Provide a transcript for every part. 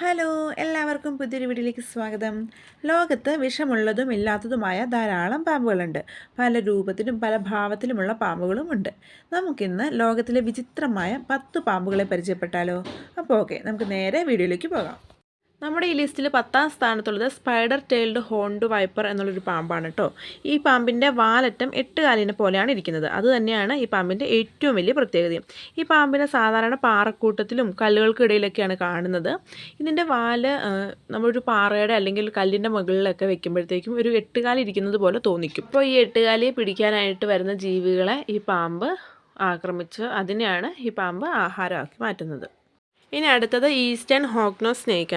Hello എല്ലാവർക്കും പുതിയൊരു വീട്ടിലേക്ക് സ്വാഗതം. ലോകത്ത് വിഷമുള്ളതും ഇല്ലാത്തതുമായ ധാരാളം പാമ്പുകളുണ്ട്. പല രൂപത്തിലും പല ഭാവത്തിലുമുള്ള പാമ്പുകളുമുണ്ട്. നമുക്കിന്ന് ലോകത്തിലെ വിചിത്രമായ പത്ത് പാമ്പുകളെ പരിചയപ്പെട്ടാലോ? അപ്പോൾ ഓക്കെ നമുക്ക് നേരെ വീഡിയോയിലേക്ക് പോകാം. നമ്മുടെ ഈ ലിസ്റ്റിൽ പത്താം സ്ഥാനത്തുള്ളത് സ്പൈഡർ ടെയിൽഡ് ഹോണ്ട് വൈപ്പർ എന്നുള്ളൊരു പാമ്പാണ് കേട്ടോ ഈ പാമ്പിന്റെ വാലറ്റം എട്ട് കാലിനെ പോലെയാണ് ഇരിക്കുന്നത്. അത് തന്നെയാണ് ഈ പാമ്പിന്റെ ഏറ്റവും വലിയ പ്രത്യേകതയും. ഈ പാമ്പിനെ സാധാരണ പാറക്കൂട്ടത്തിലും കല്ലുകൾക്കിടയിലൊക്കെയാണ് കാണുന്നത്. ഇതിന്റെ വാൽ നമ്മളൊരു പാറയുടെ അല്ലെങ്കിൽ കല്ലിന്റെ മുകളിലൊക്കെ വെക്കുമ്പോഴത്തേക്കും ഒരു എട്ടുകാലി ഇരിക്കുന്നത് പോലെ തോന്നിക്കും. ഇപ്പോൾ ഈ എട്ടുകാലിയെ പിടിക്കാനായിട്ട് വരുന്ന ജീവികളെ ഈ പാമ്പ് ആക്രമിച്ച് അതിനെയാണ് ഈ പാമ്പ് ആഹാരമാക്കി മാറ്റുന്നത്. ഇനി അടുത്തത് ഈസ്റ്റേൺ ഹോക്നോ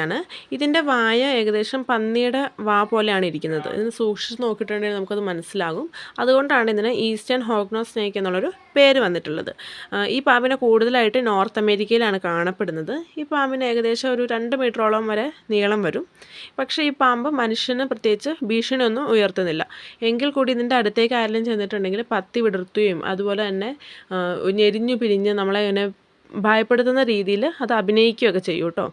ആണ് ഇതിന്റെ വായ ഏകദേശം പന്നിയുടെ വാ പോലെയാണ് ഇരിക്കുന്നത്. ഇതിന് സൂക്ഷിച്ച് നോക്കിയിട്ടുണ്ടെങ്കിൽ നമുക്കത് മനസ്സിലാകും. അതുകൊണ്ടാണ് ഇതിന് ഈസ്റ്റേൺ ഹോക്നോ സ്നേക്ക് എന്നുള്ളൊരു പേര് വന്നിട്ടുള്ളത്. ഈ പാമ്പിനെ കൂടുതലായിട്ട് നോർത്ത് അമേരിക്കയിലാണ് കാണപ്പെടുന്നത്. ഈ പാമ്പിന് ഏകദേശം ഒരു രണ്ട് മീറ്ററോളം വരെ നീളം വരും. പക്ഷേ ഈ പാമ്പ് മനുഷ്യന് പ്രത്യേകിച്ച് ഭീഷണിയൊന്നും ഉയർത്തുന്നില്ല. എങ്കിൽ കൂടി ഇതിന്റെ അടുത്തേക്ക് ആരെങ്കിലും ചെന്നിട്ടുണ്ടെങ്കിൽ പത്തി വിടർത്തുകയും അതുപോലെ തന്നെ ഞെരിഞ്ഞു പിരിഞ്ഞ് നമ്മളെ ഇങ്ങനെ ഭയപ്പെടുത്തുന്ന രീതിയിൽ അത് അഭിനയിക്കുകയൊക്കെ ചെയ്യും കേട്ടോ.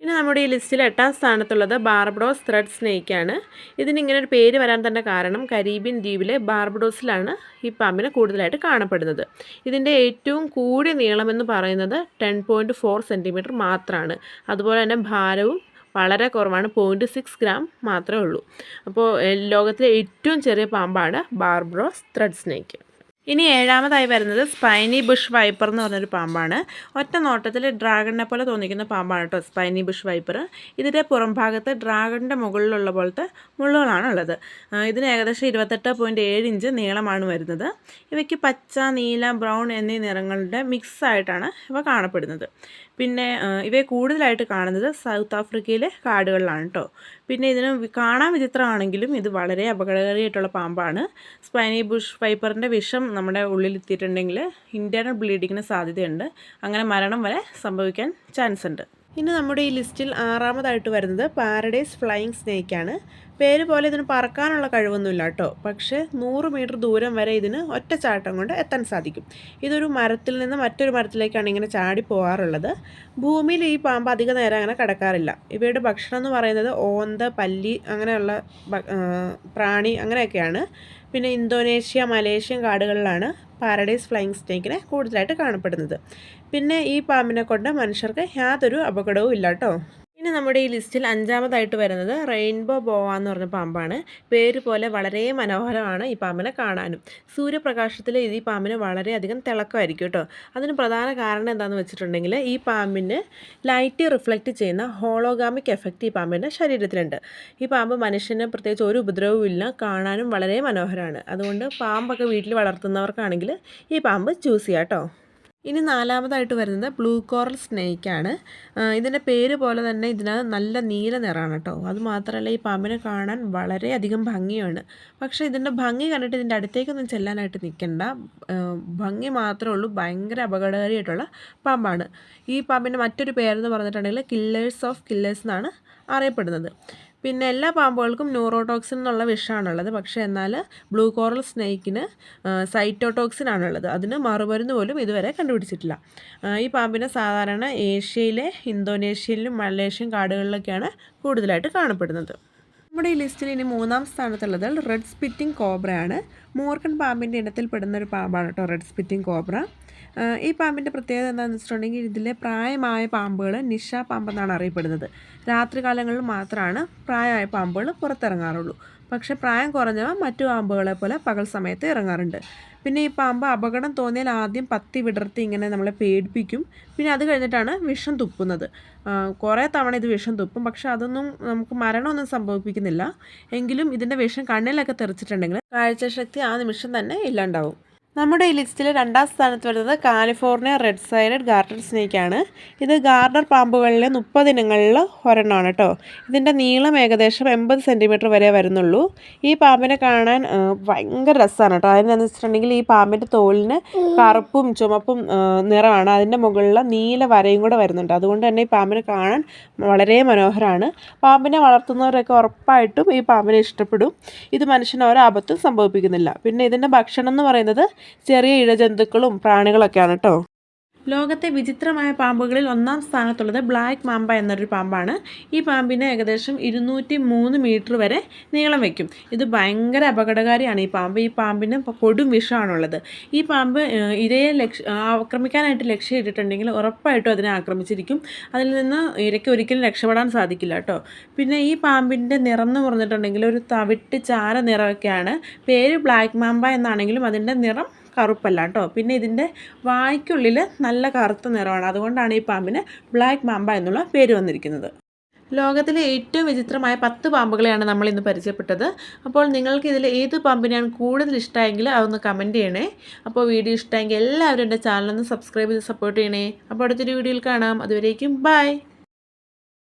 പിന്നെ നമ്മുടെ ഈ ലിസ്റ്റിൽ എട്ടാം സ്ഥാനത്തുള്ളത് ബാർബഡോസ് ത്രെഡ് സ്നേക്കാണ് ഇതിനിങ്ങനെ ഒരു പേര് വരാൻ തന്നെ കാരണം കരീബിയൻ ദ്വീപിലെ ബാർബഡോസിലാണ് ഈ പാമ്പിനെ കൂടുതലായിട്ട് കാണപ്പെടുന്നത്. ഇതിന്റെ ഏറ്റവും കൂടിയ നീളമെന്ന് പറയുന്നത് ടെൻ പോയിന്റ് ഫോർ സെന്റിമീറ്റർ മാത്രമാണ് അതുപോലെ തന്നെ ഭാരവും വളരെ കുറവാണ് പോയിന്റ് സിക്സ് ഗ്രാം മാത്രമേ ഉള്ളൂ. അപ്പോൾ ലോകത്തിലെ ഏറ്റവും ചെറിയ പാമ്പാണ് ബാർബഡോസ് ത്രെഡ് സ്നേക്ക് ഇനി ഏഴാമതായി വരുന്നത് സ്പൈനി ബുഷ് വൈപ്പർ എന്ന് പറഞ്ഞൊരു പാമ്പാണ്. ഒറ്റ നോട്ടത്തിൽ ഡ്രാഗണിനെ പോലെ തോന്നിക്കുന്ന പാമ്പാണ് കേട്ടോ സ്പൈനി ബുഷ് വൈപ്പർ ഇതിന്റെ പുറം ഭാഗത്ത് ഡ്രാഗണിന്റെ മുകളിലുള്ള പോലത്തെ മുള്ളുകളാണ് ഉള്ളത്. ഇതിന് ഏകദേശം ഇരുപത്തെട്ട് പോയിന്റ് ഏഴ് ഇഞ്ച് നീളമാണ് വരുന്നത്. ഇവയ്ക്ക് പച്ച നീല ബ്രൗൺ എന്നീ നിറങ്ങളുടെ മിക്സ് ആയിട്ടാണ് ഇവ കാണപ്പെടുന്നത്. പിന്നെ ഇവയെ കൂടുതലായിട്ട് കാണുന്നത് സൗത്ത് ആഫ്രിക്കയിലെ കാടുകളിലാണ് കേട്ടോ. പിന്നെ ഇതിന് കാണാൻ വിചിത്രമാണെങ്കിലും ഇത് വളരെ അപകടകാരിയായിട്ടുള്ള പാമ്പാണ്. സ്പൈനി ബുഷ് വൈപ്പറിന്റെ വിഷം നമ്മുടെ ഉള്ളിൽ എത്തിയിട്ടുണ്ടെങ്കിൽ ഇന്റേർണൽ ബ്ലീഡിങ്ങിന് സാധ്യതയുണ്ട്. അങ്ങനെ മരണം വരെ സംഭവിക്കാൻ ചാൻസ് ഉണ്ട് ഇനി നമ്മുടെ ഈ ലിസ്റ്റിൽ ആറാമതായിട്ട് വരുന്നത് പാരഡൈസ് ഫ്ലൈയിങ് സ്നേക്കാണ് പേര് പോലെ ഇതിന് പറക്കാനുള്ള കഴിവൊന്നുമില്ല കേട്ടോ. പക്ഷേ നൂറ് മീറ്റർ ദൂരം വരെ ഇതിന് ഒറ്റച്ചാട്ടം കൊണ്ട് എത്താൻ സാധിക്കും. ഇതൊരു മരത്തിൽ നിന്ന് മറ്റൊരു മരത്തിലേക്കാണ് ഇങ്ങനെ ചാടി പോകാറുള്ളത്. ഭൂമിയിൽ ഈ പാമ്പ് അധിക നേരം അങ്ങനെ കിടക്കാറില്ല. ഇവയുടെ ഭക്ഷണം എന്ന് പറയുന്നത് ഓന്ത പല്ലി അങ്ങനെയുള്ള പ്രാണി അങ്ങനെയൊക്കെയാണ്. പിന്നെ ഇന്തോനേഷ്യ മലേഷ്യൻ കാടുകളിലാണ് പാരഡൈസ് ഫ്ലൈയിങ് സ്നേക്കിനെ കൂടുതലായിട്ട് കാണപ്പെടുന്നത്. പിന്നെ ഈ പാമ്പിനെ കൊണ്ട് മനുഷ്യർക്ക് യാതൊരു അപകടവും ഇല്ല കേട്ടോ ഇനി നമ്മുടെ ഈ ലിസ്റ്റിൽ അഞ്ചാമതായിട്ട് വരുന്നത് റെയിൻബോ ബോവ എന്ന് പറഞ്ഞ പാമ്പാണ്. പേര് പോലെ വളരെ മനോഹരമാണ് ഈ പാമ്പിനെ കാണാനും. സൂര്യപ്രകാശത്തിൽ ഇത് ഈ പാമ്പിന് വളരെയധികം തിളക്കമായിരിക്കും കേട്ടോ. അതിന് പ്രധാന കാരണം എന്താണെന്ന് വെച്ചിട്ടുണ്ടെങ്കിൽ ഈ പാമ്പിന് ലൈറ്റ് റിഫ്ലക്റ്റ് ചെയ്യുന്ന ഹോളോഗാമിക് എഫക്റ്റ് ഈ പാമ്പിന്റെ ശരീരത്തിലുണ്ട്. ഈ പാമ്പ് മനുഷ്യന് പ്രത്യേകിച്ച് ഒരു ഉപദ്രവവും ഇല്ല കാണാനും വളരെ മനോഹരമാണ്. അതുകൊണ്ട് പാമ്പൊക്കെ വീട്ടിൽ വളർത്തുന്നവർക്കാണെങ്കിൽ ഈ പാമ്പ് ചൂസ് ചെയ്യാം കേട്ടോ. ഇനി നാലാമതായിട്ട് വരുന്നത് ബ്ലൂ കോറൽ സ്നേക്കാണ് ഇതിന്റെ പേര് പോലെ തന്നെ ഇതിന് നല്ല നീല നിറമാണ് കേട്ടോ അത് മാത്രമല്ല ഈ പാമ്പിനെ കാണാൻ വളരെയധികം ഭംഗിയാണ്. പക്ഷേ ഇതിന്റെ ഭംഗി കണ്ടിട്ട് ഇതിന്റെ അടുത്തേക്കൊന്നും ചെല്ലാനായിട്ട് നിൽക്കണ്ട ഭംഗി മാത്രമേ ഉള്ളൂ. ഭയങ്കര അപകടകാരിയായിട്ടുള്ള പാമ്പാണ് ഈ പാമ്പിന്റെ മറ്റൊരു പേരെന്ന് പറഞ്ഞിട്ടുണ്ടെങ്കിൽ കില്ലേഴ്സ് ഓഫ് കില്ലേഴ്സ് എന്നാണ് അറിയപ്പെടുന്നത്. പിന്നെ എല്ലാ പാമ്പുകൾക്കും ന്യൂറോടോക്സിൻ എന്നുള്ള വിഷമാണുള്ളത് പക്ഷേ എന്നാൽ ബ്ലൂ കോറൽ സ്നേക്കിന് സൈറ്റോടോക്സിൻ ആണുള്ളത്. അതിന് മറുമരുന്ന് പോലും ഇതുവരെ കണ്ടുപിടിച്ചിട്ടില്ല. ഈ പാമ്പിനെ സാധാരണ ഏഷ്യയിലെ ഇന്തോനേഷ്യയിലും മലേഷ്യൻ കാടുകളിലൊക്കെയാണ് കൂടുതലായിട്ട് കാണപ്പെടുന്നത്. നമ്മുടെ ഈ ലിസ്റ്റിൽ ഇനി മൂന്നാം സ്ഥാനത്തുള്ളത് റെഡ് സ്പിറ്റിംഗ് കോബ്രയാണ്. മൂർക്കൻ പാമ്പിന്റെ ഇനത്തിൽപ്പെടുന്ന ഒരു പാമ്പാണ് കേട്ടോ റെഡ് സ്പിറ്റിംഗ് കോബ്ര. ഈ പാമ്പിന്റെ പ്രത്യേകത എന്താണെന്ന് വെച്ചിട്ടുണ്ടെങ്കിൽ ഇതിലെ പ്രായമായ പാമ്പുകൾ നിഷ പാമ്പെന്നാണ് അറിയപ്പെടുന്നത്. രാത്രികാലങ്ങളിൽ മാത്രമാണ് പ്രായമായ പാമ്പുകൾ പുറത്തിറങ്ങാറുള്ളൂ. പക്ഷെ പ്രായം കുറഞ്ഞവ മറ്റു പാമ്പുകളെ പോലെ പകൽ സമയത്ത് ഇറങ്ങാറുണ്ട്. പിന്നെ ഈ പാമ്പ് അപകടം തോന്നിയാൽ ആദ്യം പത്തി വിടർത്തി ഇങ്ങനെ നമ്മളെ പേടിപ്പിക്കും. പിന്നെ അത് കഴിഞ്ഞിട്ടാണ് വിഷം തുപ്പുന്നത്. കുറേ തവണ ഇത് വിഷം തുപ്പും. പക്ഷെ അതൊന്നും നമുക്ക് മരണമൊന്നും സംഭവിപ്പിക്കുന്നില്ല. എങ്കിലും ഇതിന്റെ വിഷം കണ്ണിലൊക്കെ തെറിച്ചിട്ടുണ്ടെങ്കിൽ കാഴ്ചശക്തി ആ നിമിഷം തന്നെ ഇല്ലാണ്ടാവും. നമ്മുടെ ഈ ലിസ്റ്റിൽ രണ്ടാം സ്ഥാനത്ത് വരുന്നത് കാലിഫോർണിയ റെഡ് സൈഡഡ് ഗാർഡൻ സ്നേക്കാണ്. ഇത് ഗാർഡർ പാമ്പുകളിലെ മുപ്പത് ഇനങ്ങളിൽ ഒരെണ്ണമാണ് കേട്ടോ. ഇതിന്റെ നീളം ഏകദേശം എൺപത് സെന്റിമീറ്റർ വരെ വരുന്നുള്ളൂ. ഈ പാമ്പിനെ കാണാൻ ഭയങ്കര രസമാണ് കേട്ടോ. അതിനെന്ന് വെച്ചിട്ടുണ്ടെങ്കിൽ ഈ പാമ്പിന്റെ തോലിന് കറുപ്പും ചുമപ്പും നിറമാണ്. അതിന്റെ മുകളിൽ നീല വരയും കൂടെ വരുന്നുണ്ട്. അതുകൊണ്ട് തന്നെ ഈ പാമ്പിനെ കാണാൻ വളരെ മനോഹരമാണ് പാമ്പിനെ വളർത്തുന്നവരൊക്കെ ഉറപ്പായിട്ടും ഈ പാമ്പിനെ ഇഷ്ടപ്പെടും. ഇത് മനുഷ്യന് ഒരാപത്തും സംഭവിപ്പിക്കുന്നില്ല. പിന്നെ ഇതിന്റെ ഭക്ഷണം എന്ന് പറയുന്നത് ചെറിയ ഇഴജന്തുക്കളും പ്രാണികളൊക്കെയാണ് കേട്ടോ. ലോകത്തെ വിചിത്രമായ പാമ്പുകളിൽ ഒന്നാം സ്ഥാനത്തുള്ളത് ബ്ലാക്ക് മാമ്പ എന്നൊരു പാമ്പാണ്. ഈ പാമ്പിന് ഏകദേശം ഇരുന്നൂറ്റി മൂന്ന് മീറ്റർ വരെ നീളം വയ്ക്കും. ഇത് ഭയങ്കര അപകടകാരിയാണ് ഈ പാമ്പ്. ഈ പാമ്പിന് കൊടും വിഷമാണുള്ളത്. ഈ പാമ്പ് ഇരയെ ലക്ഷ ആക്രമിക്കാനായിട്ട് ലക്ഷ്യമിട്ടിട്ടുണ്ടെങ്കിൽ ഉറപ്പായിട്ടും അതിനെ ആക്രമിച്ചിരിക്കും. അതിൽ നിന്ന് ഇരയ്ക്ക് ഒരിക്കലും രക്ഷപ്പെടാൻ സാധിക്കില്ല കേട്ടോ. പിന്നെ ഈ പാമ്പിന്റെ നിറം എന്ന് പറഞ്ഞിട്ടുണ്ടെങ്കിൽ ഒരു തവിട്ട് ചാര നിറമൊക്കെയാണ്. പേര് ബ്ലാക്ക് മാമ്പ എന്നാണെങ്കിലും അതിന്റെ നിറം കറുപ്പല്ല കേട്ടോ പിന്നെ ഇതിന്റെ വായ്ക്കുള്ളിൽ നല്ല കറുത്ത നിറമാണ്. അതുകൊണ്ടാണ് ഈ പാമ്പിന് ബ്ലാക്ക് മാമ്പ എന്നുള്ള പേര് വന്നിരിക്കുന്നത്. ലോകത്തിലെ ഏറ്റവും വിചിത്രമായ പത്ത് പാമ്പുകളെയാണ് നമ്മൾ ഇന്ന് പരിചയപ്പെട്ടത്. അപ്പോൾ നിങ്ങൾക്ക് ഇതിൽ ഏത് പാമ്പിനെയാണ് കൂടുതൽ ഇഷ്ടമായെങ്കിൽ അതൊന്ന് കമന്റ് ചെയ്യണേ. അപ്പോൾ വീഡിയോ ഇഷ്ടമായെങ്കിൽ എല്ലാവരും എന്റെ ചാനലൊന്ന് സബ്സ്ക്രൈബ് ചെയ്ത് സപ്പോർട്ട് ചെയ്യണേ. അപ്പോൾ അടുത്തൊരു വീഡിയോയിൽ കാണാം. അതുവരേക്കും ബൈ